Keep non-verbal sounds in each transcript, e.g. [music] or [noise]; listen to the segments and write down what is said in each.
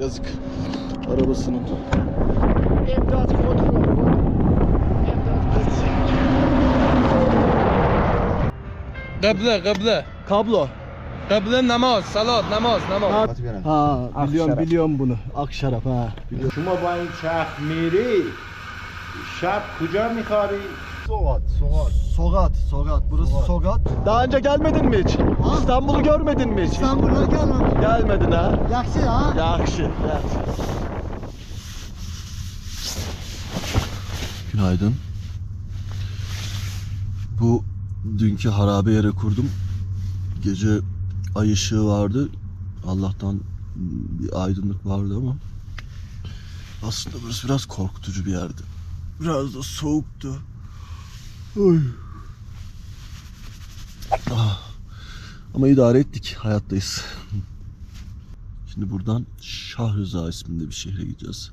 Yazık. Arabasının. İmdat kontrol. İmdat Qibla, qibla. Kablo. Qibla namoz, salat, namoz, namoz. Ha biliyorum Akşarap. biliyorum bunu. Akşarap ha. Biliyorum. شما با این چرخ میری شب کجا میخوابی؟ Sogat, Sogat. Sogat, Sogat. Burası Sogat. Daha önce gelmedin mi hiç? İstanbul'u görmedin mi hiç? İstanbul'a gelmem. Gelmedin ha? Yaxşı ha. Yakşı. Günaydın. Bu dünkü harabe yere kurdum. Gece ay ışığı vardı. Allah'tan bir aydınlık vardı ama aslında burası biraz korkutucu bir yerdi. Biraz da soğuktu. Ah. Ama idare ettik. Hayattayız. Şimdi buradan Şah Rıza isminde bir şehre gideceğiz.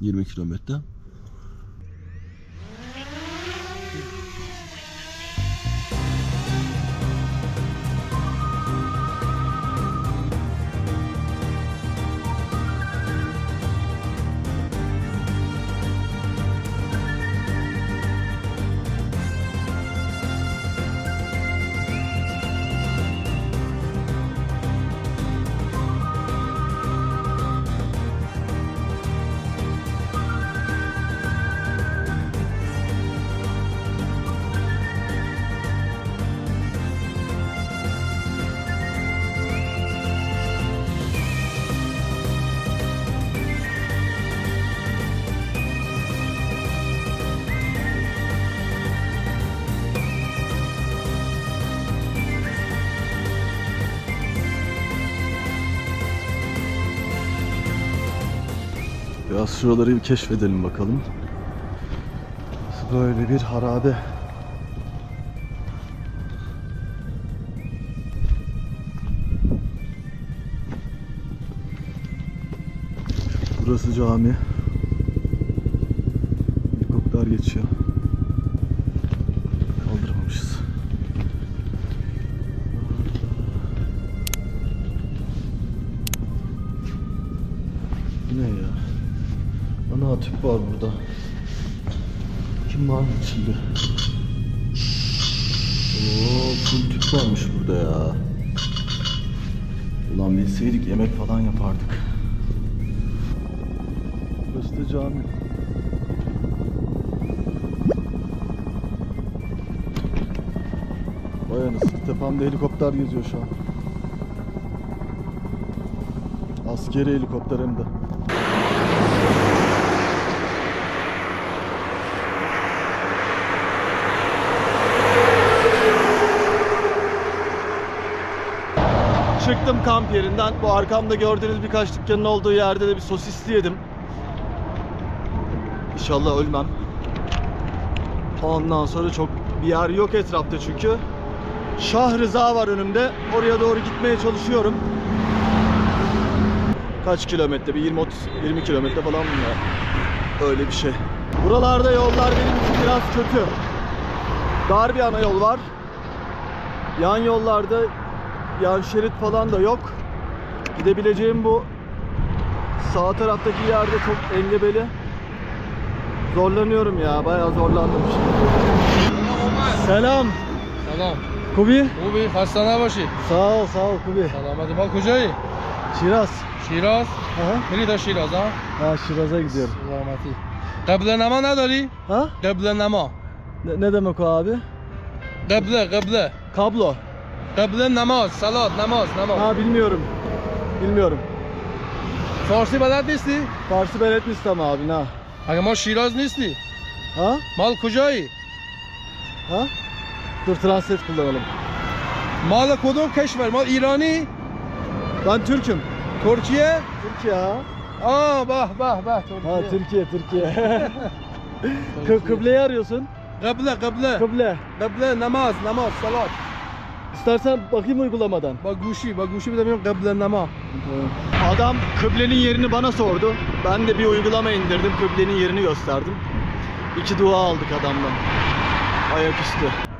20 kilometre. Şuraları bir keşfedelim bakalım. Böyle bir harabe. Burası cami. Var burada. Kim var mı içinde? Oo, full tüp varmış burada ya. Ulan bilseydik yemek falan yapardık. Burası da cami. Vay anasını tepemde helikopter geziyor şu an. Askeri helikopter hem de. Çıktım kamp yerinden. Bu arkamda gördüğünüz birkaç dükkanın olduğu yerde de bir sosisli yedim. İnşallah ölmem. Ondan sonra çok bir yer yok etrafta çünkü. Şah Rıza var önümde. Oraya doğru gitmeye çalışıyorum. Kaç kilometre? Bir 20 30 20 kilometre falan mı? Öyle bir şey. Buralarda yollar benim için biraz kötü. Dar bir ana yol var. Yan yollarda yan şerit falan da yok. Gidebileceğim bu sağ taraftaki yerde çok engebeli. Zorlanıyorum ya. Bayağı zorlandım şimdi. Selam. Selam. Kubi. Kubi hastane başı. Sağ ol sağ ol Kubi. Selam. Selamet bak hocayı. Şiraz. Şiraz. Aha. Biri de Şiraz ha. Ha Şiraz'a gidiyorum. Selameti. Kıblenama ne dali? Ha? Kıblenama. Ne, ne demek o abi? Kıble kıble. Kablo. Kıble namaz, salat, namaz, namaz. Ha bilmiyorum. Bilmiyorum. Farsi belet nisti? Farsi belet nistam abi na. Aga mal Şiraz nisti? Ha? Mal kucayı. Ha? Dur translate kullanalım. Mal kodon keşver, mal İrani. Ben Türk'üm. Türkiye? Türkiye ha. Aa bah bah bah Türkiye. Ha Türkiye Türkiye. [laughs] Kıbleyi arıyorsun. Kıble kıble. Kıble. Kıble namaz namaz salat. İstersen bakayım uygulamadan. Baguşi, baguşi bir de benim kıblenleme. Adam kıblenin yerini bana sordu. Ben de bir uygulama indirdim. Kıblenin yerini gösterdim. İki dua aldık adamdan. Ayaküstü.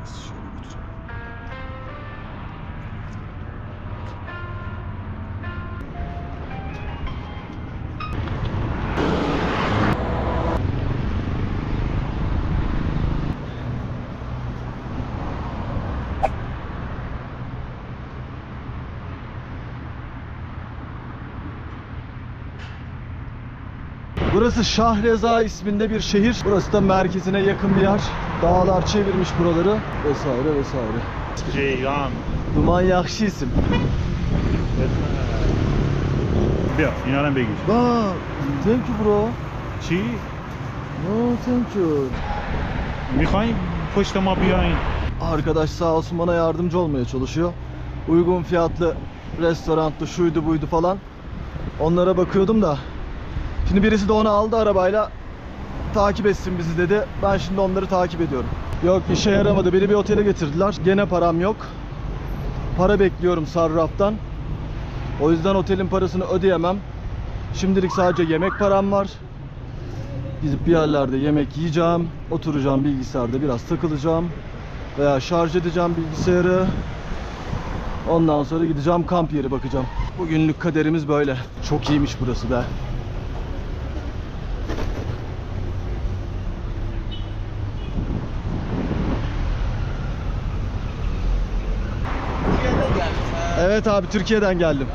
Burası Şahreza isminde bir şehir. Burası da merkezine yakın bir yer. Dağlar çevirmiş buraları vesaire vesaire. Ceylan. Duman yakşı isim. Bia, inanem begish. Ba, thank you bro. Çi? No, thank you. Mikhail poştama biyayin. Arkadaş sağ olsun bana yardımcı olmaya çalışıyor. Uygun fiyatlı restorantlı şuydu buydu falan. Onlara bakıyordum da Şimdi birisi de onu aldı arabayla. Takip etsin bizi dedi. Ben şimdi onları takip ediyorum. Yok işe yaramadı. Beni bir otele getirdiler. Gene param yok. Para bekliyorum sarraftan. O yüzden otelin parasını ödeyemem. Şimdilik sadece yemek param var. Gidip bir yerlerde yemek yiyeceğim. Oturacağım bilgisayarda biraz takılacağım. Veya şarj edeceğim bilgisayarı. Ondan sonra gideceğim kamp yeri bakacağım. Bugünlük kaderimiz böyle. Çok iyiymiş burası be. Evet abi Türkiye'den geldim.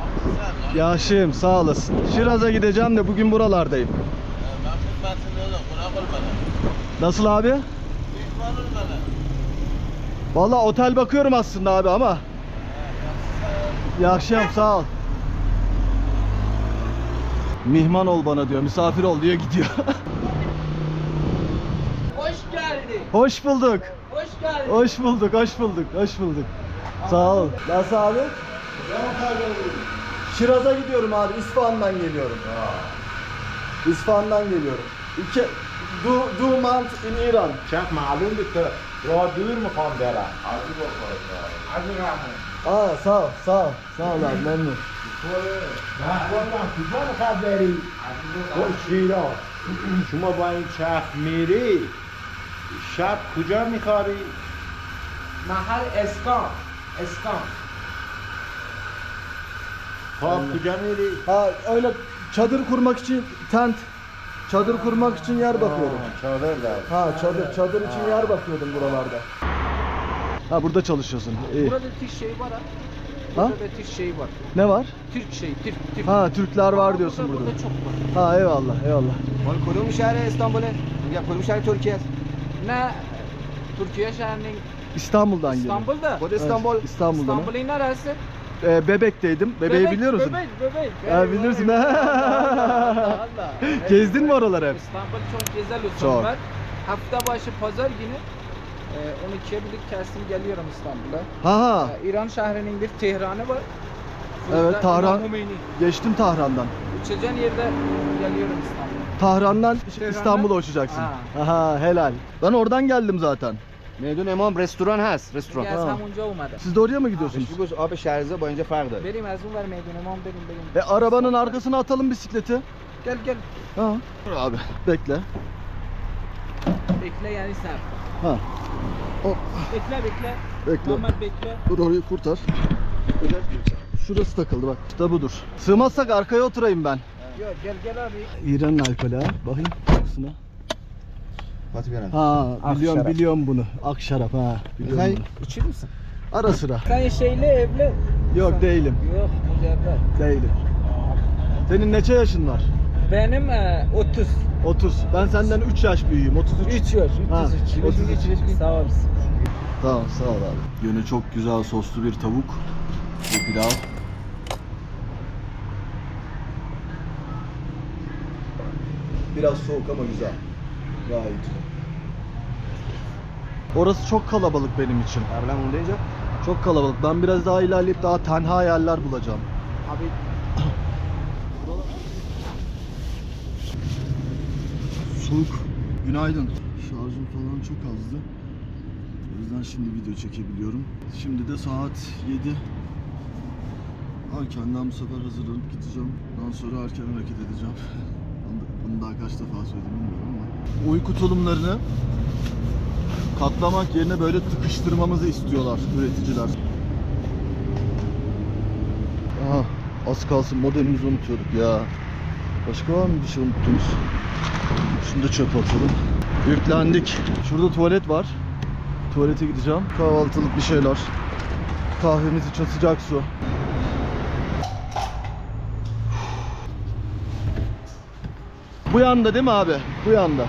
Yaşım sağ olasın. Şiraz'a gideceğim de bugün buralardayım. Nasıl abi? Vallahi otel bakıyorum aslında abi ama. Yaşım sağ ol. Mihman ol bana diyor, misafir ol diyor gidiyor. Hoş geldin. hoş bulduk. Hoş geldin. Hoş bulduk, hoş bulduk, hoş bulduk. Sağ ol. Nasıl abi? Şiraz'a gidiyorum abi. İsfahan'dan geliyorum. İsfahan'dan geliyorum. İki, du, du month in İran. چند معلوم بود که راه دور میخوام برم از این راه Aa sağ ol, sağ ol. Sağ ol abi memnun. گفتم کجا میخواد بری تو شیراز شما با این چرخ میری شب کجا میخواری Mahal Eskan. Eskan. Ha Kucameli. Ha öyle çadır kurmak için tent, çadır kurmak için yer bakıyorum. Çadır da. Ha çadır çadır için yer bakıyordum buralarda. Ha burada çalışıyorsun. İyi. Burada Türk şeyi var ha. Burada da Türk şeyi var. Ne var? Türk şeyi, Türk, Türk. Ha Türkler var diyorsun burada. Burada çok var. Ha eyvallah eyvallah. Vallahi Kurum şehri İstanbul'u. Ya Kurum şehri Türkiye. Ne Türkiye şehrinin İstanbul'dan geliyor. İstanbul'da. Burada İstanbul. İstanbul'dan. İstanbul'un neresi? Ee, bebekteydim. Bebeği Bebek, biliyor musun? Bebek, bebek. Ha, bebek, bilirsin. bebek. Allah Allah. Evet. Gezdin mi oraları hep? İstanbul çok güzel Çok. zaman. Hafta başı pazar günü e, 12'ye birlik kesin geliyorum İstanbul'a. Ha ha. E, İran şehrinin bir Tehran'ı var. Evet, Burada Tahran. İmam Hümeyni. Geçtim Tahran'dan. Uçacağın yerde geliyorum İstanbul'a. Tahran'dan İstanbul'a uçacaksın. Ha. Aha helal. Ben oradan geldim zaten. میدون امام رستوران هست رستوران Çünkü az Ha. hamunca olmadı. Siz de oraya mı gidiyorsunuz? بهش بگو آب شهرزه با اینجا فرق داره Benim az var meydun imam benim benim. E arabanın arkasına atalım bisikleti. Gel gel. Ha. Dur abi bekle. Bekle yani sen. Ha. Hop. Bekle bekle. Bekle. Muhammed bekle. Dur orayı kurtar. Şurası takıldı bak. İşte budur. Sığmazsak arkaya oturayım ben. Yok gel gel abi. İran'ın alkolü ha. Bakayım kokusuna. Ha biliyorum şarap. biliyorum bunu. Ak şarap ha. Biliyorum bunu. İçir misin? Ara sıra. Sen şeyle evli. Yok değilim. Yok mücevher. Değilim. Senin neçe yaşın var? Benim e, 30. 30. Ben senden 3 yaş büyüğüm. 33. 3 yaş. Ha, 33. 33. 33. Sağ olasın. Tamam sağ ol abi. Yönü çok güzel soslu bir tavuk. Bir pilav. Biraz soğuk ama güzel. Gayet. Orası çok kalabalık benim için. Erlen bunu deyince? Çok kalabalık. Ben biraz daha ilerleyip daha tenha yerler bulacağım. Abi Soğuk. Günaydın. Şarjım falan çok azdı. O yüzden şimdi video çekebiliyorum. Şimdi de saat 7. Erkenden bu sefer hazırlanıp gideceğim. Daha sonra erken hareket edeceğim. [laughs] Bunu daha kaç defa söyledim bilmiyorum. Uyku tulumlarını katlamak yerine böyle tıkıştırmamızı istiyorlar üreticiler. Aha az kalsın modelimizi unutuyorduk ya. Başka var mı bir şey unuttunuz? Şunu da çöpe atalım. Yüklendik. Şurada tuvalet var. Tuvalete gideceğim. Kahvaltılık bir şeyler. Kahvemiz için su. Bu yanda değil mi abi? Bu yanda.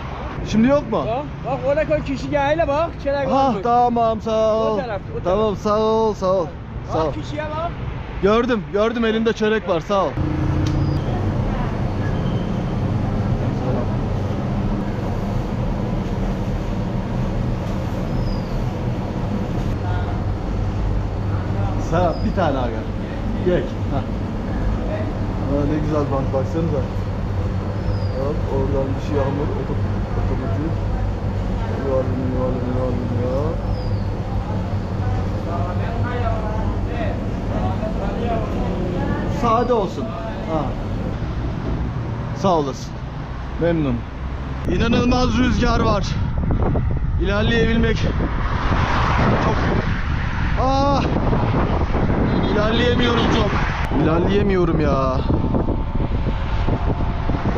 Şimdi yok mu? Bak, bak orada koy kişi gel bak. Çelek Ha olmuş. tamam sağ ol. O taraf, o. Tamam sağ ol sağ ol. Sağ ol. Bak kişiye bak. Gördüm gördüm elinde çörek var sağ ol. Serap bir tane aga. Yek. Ha. Aa, ne güzel bank baksanıza. Hop oradan bir şey almak oto, otomatik. Yuvarlanıyor yuvarlanıyor yuvarlanıyor. Sade olsun. Ha. Sağ olasın. Memnun. İnanılmaz rüzgar var. İlerleyebilmek çok Ah! İlerleyemiyorum çok. İlerleyemiyorum ya.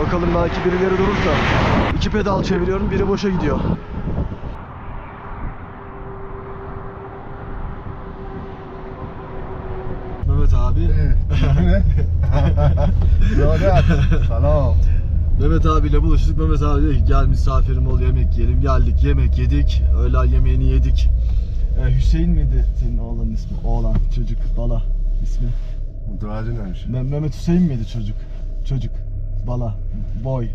Bakalım belki birileri durursa. İki pedal çeviriyorum, biri boşa gidiyor. Mehmet abi. Salam. [laughs] Mehmet abiyle buluştuk. Mehmet abi dedi ki gel misafirim ol yemek yiyelim. Geldik yemek yedik. Öğlen yemeğini yedik. Ee, Hüseyin miydi senin oğlanın ismi? Oğlan, çocuk, bala ismi. Mudracı neymiş? Me- Mehmet Hüseyin miydi çocuk? Çocuk, bala, boy.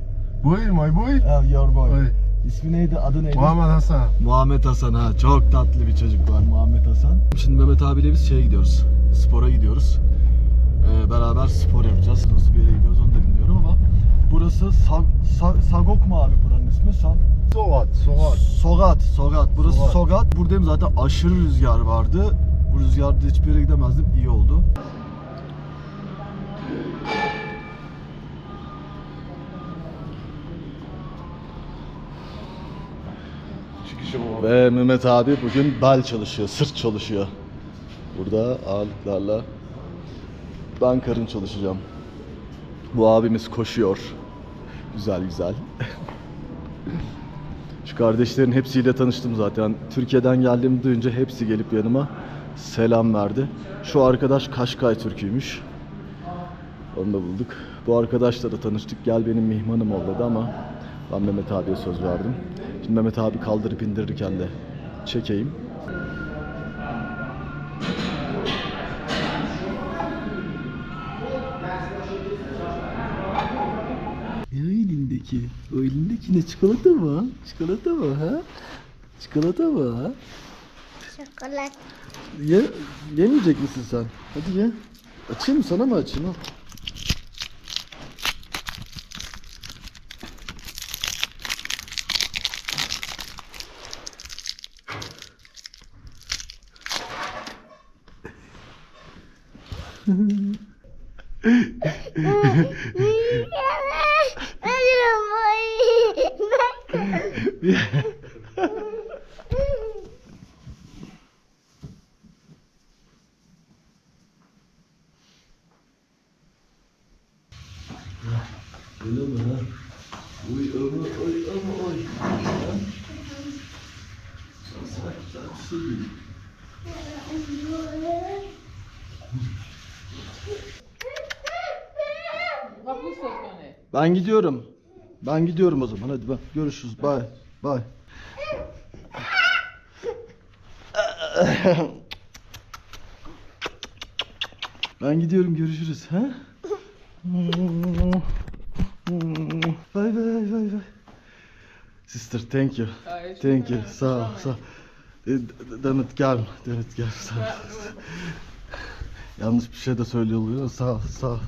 Boy, my boy. Ah, your boy. Boy. İsmi neydi? Adı neydi? Muhammed Hasan. Muhammed Hasan ha. Çok tatlı bir çocuk var Muhammed Hasan. Şimdi Mehmet abiyle biz şeye gidiyoruz. Spora gidiyoruz. Ee, beraber spor yapacağız. Nasıl bir yere gidiyoruz onu da bilmiyorum ama burası Sa- Sa- Sagok mu abi buranın ismi? Sa- Soğat, soğat. Sogat, Sogat. Burası Sogat. Sogat. Buradayım zaten aşırı rüzgar vardı. Bu rüzgarda hiçbir yere gidemezdim. İyi oldu. Ve Mehmet abi bugün bel çalışıyor, sırt çalışıyor. Burada ağırlıklarla ben karın çalışacağım. Bu abimiz koşuyor. Güzel güzel. [laughs] Şu kardeşlerin hepsiyle tanıştım zaten. Türkiye'den geldiğimi duyunca hepsi gelip yanıma selam verdi. Şu arkadaş Kaşkay Türküymüş. Onu da bulduk. Bu arkadaşla da tanıştık. Gel benim mihmanım ol dedi ama ben Mehmet abiye söz verdim. Şimdi Mehmet abi kaldırıp indirirken de çekeyim. Ya elindeki, o elindeki ne çikolata mı? Çikolata mı ha? Çikolata mı ha? Şokolat. Ye, yemeyecek misin sen? Hadi ye. Açayım mı sana mı açayım? Al. Öyle mi ha? Uy ama oy ama oy. Ha? Sen sen şey. Ben gidiyorum. Ben gidiyorum o zaman. Hadi bak görüşürüz. Bye. Bye. Ben gidiyorum. Görüşürüz. Ha? Bye bye bye bye. Sister thank you. Thank you. Sağ ol. Sağ ol. Demet gel. Demet [laughs] gel. Yanlış bir şey de söylüyor oluyor. Sağ ol. Sağ ol.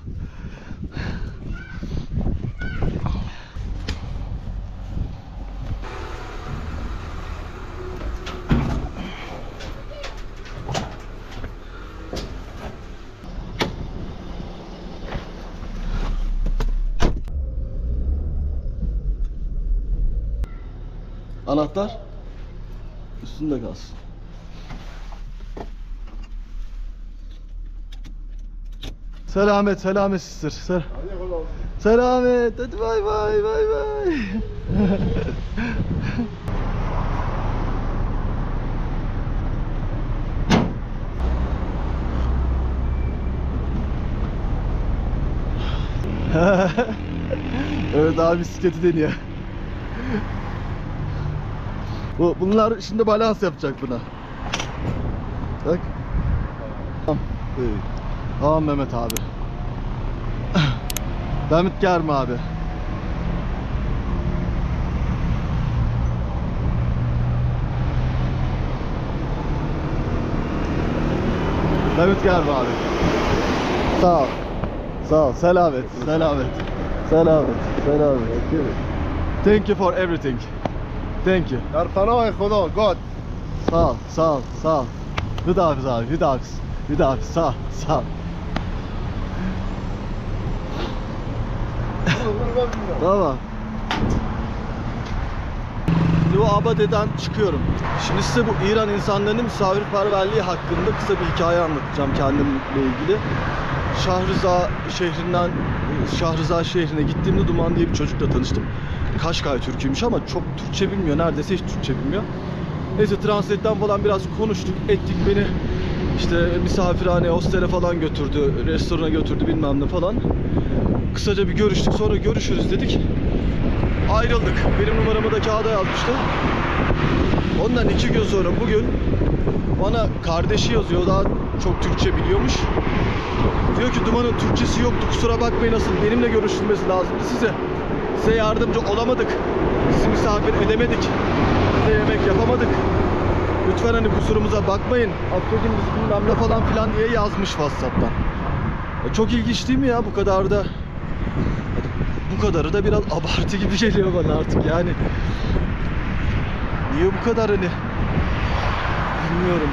Anahtar üstünde kalsın. Selamet, selamet sister. Sel selamet. Hadi bay bay bay bay. [laughs] evet abi bisikleti deniyor. Bu, bunlar şimdi balans yapacak buna. Bak. Tamam. Tamam Mehmet abi. [coughs] Mehmet Germe abi. Mehmet Germe abi. Sağ ol. Sağ ol. Selamet. Selamet. Selamet. Selamet. Thank you for everything. Thank you. Dar panahi Khuda, God. Sağ ol, sağ ol, sağ ol. Hüdafiz abi, hüdafiz. Hüdafiz, sağ ol, sağ ol. tamam. Şimdi bu Abade'den çıkıyorum. Şimdi size bu İran insanlarının misafirperverliği hakkında kısa bir hikaye anlatacağım kendimle ilgili. Şahriza şehrinden Şahriza şehrine gittiğimde Duman diye bir çocukla tanıştım. Kaşkay Türküymüş ama çok Türkçe bilmiyor. Neredeyse hiç Türkçe bilmiyor. Neyse Translate'den falan biraz konuştuk, ettik beni işte misafirhane, hostele falan götürdü, restorana götürdü bilmem ne falan. Kısaca bir görüştük, sonra görüşürüz dedik. Ayrıldık. Benim numaramı da kağıda yazmıştı. Ondan iki gün sonra bugün bana kardeşi yazıyor, daha çok Türkçe biliyormuş. Diyor ki Duman'ın Türkçesi yoktu, kusura bakmayın nasıl benimle görüşülmesi lazımdı size. Size yardımcı olamadık. Sizi misafir edemedik. Size yemek yapamadık. Lütfen hani kusurumuza bakmayın. Affedin bizi bilmem ne falan filan diye yazmış Whatsapp'tan. E, Çok ilginç değil mi ya bu kadar da bu kadarı da biraz [laughs] abartı gibi geliyor bana artık yani. Niye bu kadar hani bilmiyorum.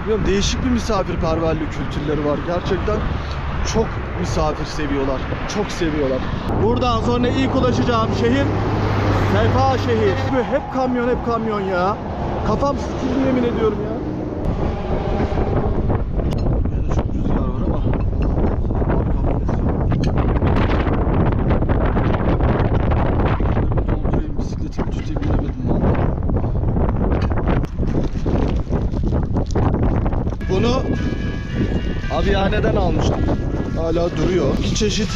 Bilmiyorum değişik bir misafirperverlik kültürleri var. Gerçekten çok misafir seviyorlar. Çok seviyorlar. Buradan sonra ilk ulaşacağım şehir Sefa şehir. Böyle hep kamyon hep kamyon ya. Kafam sıkıldı yemin ediyorum ya. Bunu abiyaneden almıştım. Hala duruyor. İki çeşit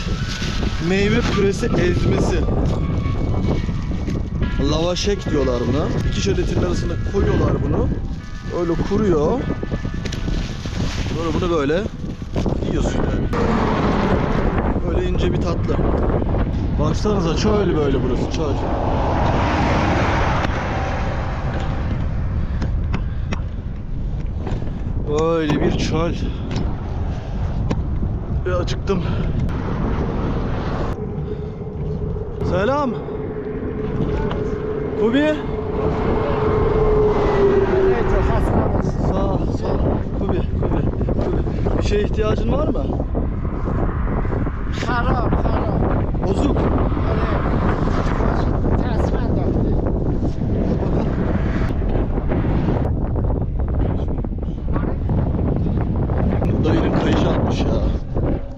meyve püresi ezmesi. Lavaşek diyorlar buna. İki şeretin arasına koyuyorlar bunu. Öyle kuruyor. Sonra bunu böyle yiyorsun yani. Böyle ince bir tatlı. Baksanıza çöl böyle burası çöl. Böyle bir çöl bir acıktım. Selam. Kubi. Sağ ol, sağ ol. Kubi, Kubi, Kubi. Bir şeye ihtiyacın var mı? Harap, harap. Bozuk. Evet.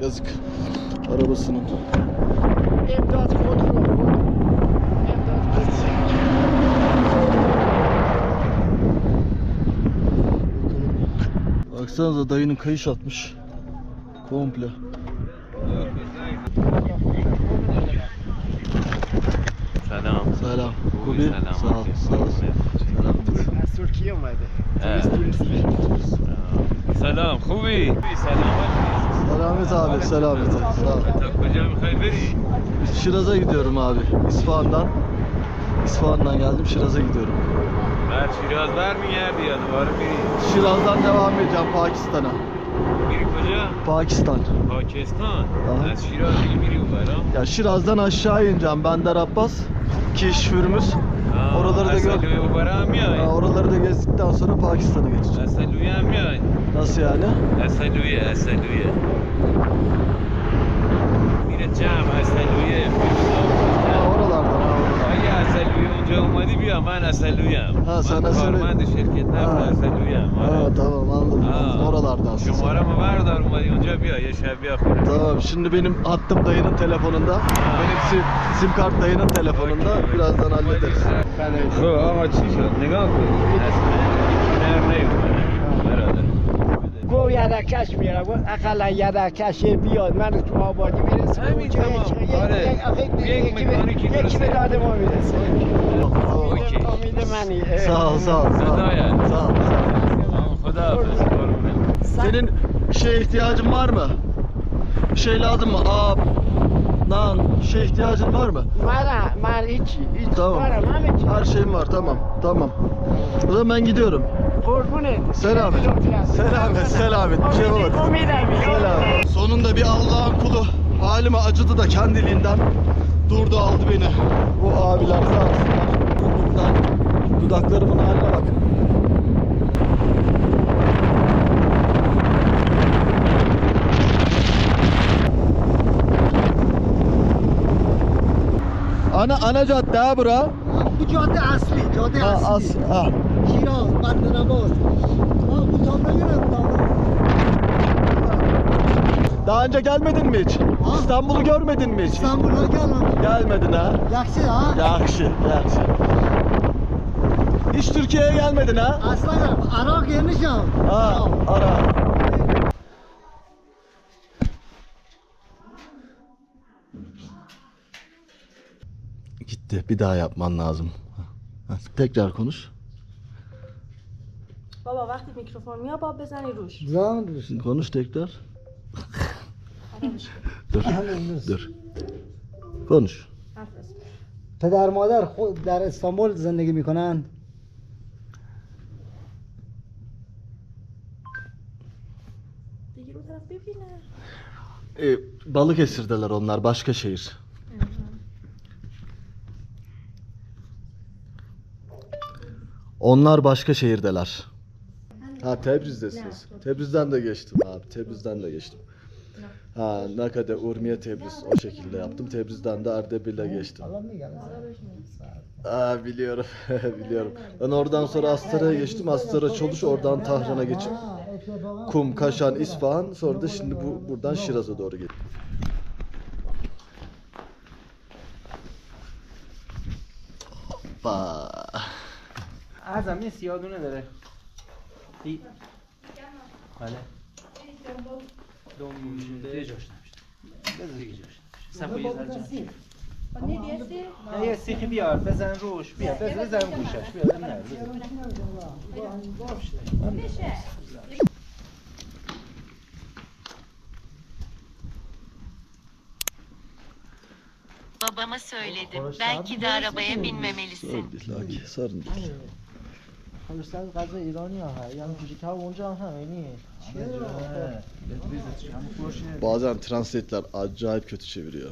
yazık arabasının. Emdat kontrol. Emdat kontrol. Baksanıza dayının kayış atmış. Komple. Selam. Selam. Kubi. Selam. Sağ ol. Sağ ol. Selam. Az Türkiye mi vardı? Turist turist. Selam. Kubi. Selam. Selamet abi, selamet. Sağ. Şiraz'a gidiyorum abi. İsfahan'dan. İsfahan'dan geldim, Şiraz'a gidiyorum. Ver Ben Şirazlar mı geldi ya duvarı biri? Şiraz'dan devam edeceğim Pakistan'a. Biri koca? Pakistan. Pakistan? Ben Şiraz'ı biri var. Ya Şiraz'dan aşağı ineceğim. Bender Abbas, Kiş, Oraları da gör. Asalüye uvaram ya. Oraları da gezdikten sonra Pakistan'a geçeceğim. Asalüyem ya. Nasıl yani? Eseluye, Eseluye. Yine cam Eseluye. Oralarda. Hayır Eseluye. Önce bir ama ben Eseluyem. Ha sen Eseluye. Ben de şirketten ben Eseluyem. Ha tamam anladım. Ha. Oralarda aslında. Numaramı ver de umadı önce bir ya şebiye kurayım. Tamam şimdi benim attım dayının telefonunda. Benim sim, sim kart dayının telefonunda. Birazdan hallederiz. Bu ama çiçek ne kadar koyuyor? Esmer. یدکش میارم گفت اقلا یدکش بیاد من تو آبادی میرسه همین اونجا تمام. یک- یک- آره. یک- آخه یک یکی به- مکانیکی یکی درسته. به داد ما میرسه اوکی. فامیل منی Sağ ol, sağ ol, sağ ol. Feda yani. Sağ ol, sağ ol. Huda hafız. Korkmayın. Senin bir şeye ihtiyacın var mı? Bir şey lazım mı? Ab, Naan, şey ihtiyacın var mı? Mara, mar içi, içi. Tamam. Mara, mam içi. Her şeyim var, tamam, tamam. O zaman ben gidiyorum. Korkun et. Selamet. Selamet, selamet. Bir şey olmadı. Selamet. Sonunda bir Allah'ın kulu halime acıdı da kendiliğinden durdu aldı beni. Bu abiler sağ olsunlar. Dudaklarımın haline bak. Ana ana cadde ha bura. Bu cadde asli, cadde Ha, asli. as, ha. Şiraz, Bandırabaz. Ha, bu görüyorum tablo. Daha önce gelmedin mi hiç? İstanbul'u görmedin mi hiç? İstanbul'a gelmem. Gelmedin ha? Yakşı ha. Yakşı, yakşı. Hiç Türkiye'ye gelmedin ha? Aslanım, Arak yemişim. Ha, ara. Gitti. Bir daha yapman lazım. Ha, Tekrar konuş. بابا وقتی میکروفون میاد باب بزنی روش Zaman dursun. Konuş tekrar. [laughs] dur. Dur. Konuş. حرف بزن. پدر مادر خود در استانبول زندگی میکنن دیگه رو طرف ببینه E, Balıkesir'deler onlar. Başka şehir. Onlar başka şehirdeler. Ha Tebriz'desiniz. Tebriz'den de geçtim abi. Tebriz'den de geçtim. Ha Nakade, Urmiye, Tebriz o şekilde yaptım. Tebriz'den de Ardebil'e geçtim. Aa biliyorum. [laughs] biliyorum. Ben oradan sonra Astara'ya geçtim. Astara Çoluş oradan Tahran'a geçip Kum, Kaşan, İsfahan sonra da şimdi bu buradan Şiraz'a doğru geliyorum. Hoppa. ازم نیست یادونه داره ای- بله دنبوشه جاش نمیشه بذار دیگه جاش نمیشه صفحه یه ذره جمع شه. نه، یه سیخی بیار بزن روش بیا بزن بزن گوشش بیا بزن نه، بزن. Babama söyledim. Belki de arabaya binmemelisin. Sarın değil, sarın değil. خلاص غذا ایرانی ها یعنی همینجوری که اونجا هم همینی Bazen translate'ler acayip kötü çeviriyor.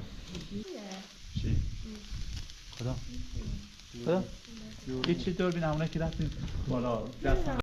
یه چی دور بینم اونه که رفتیم بالا دست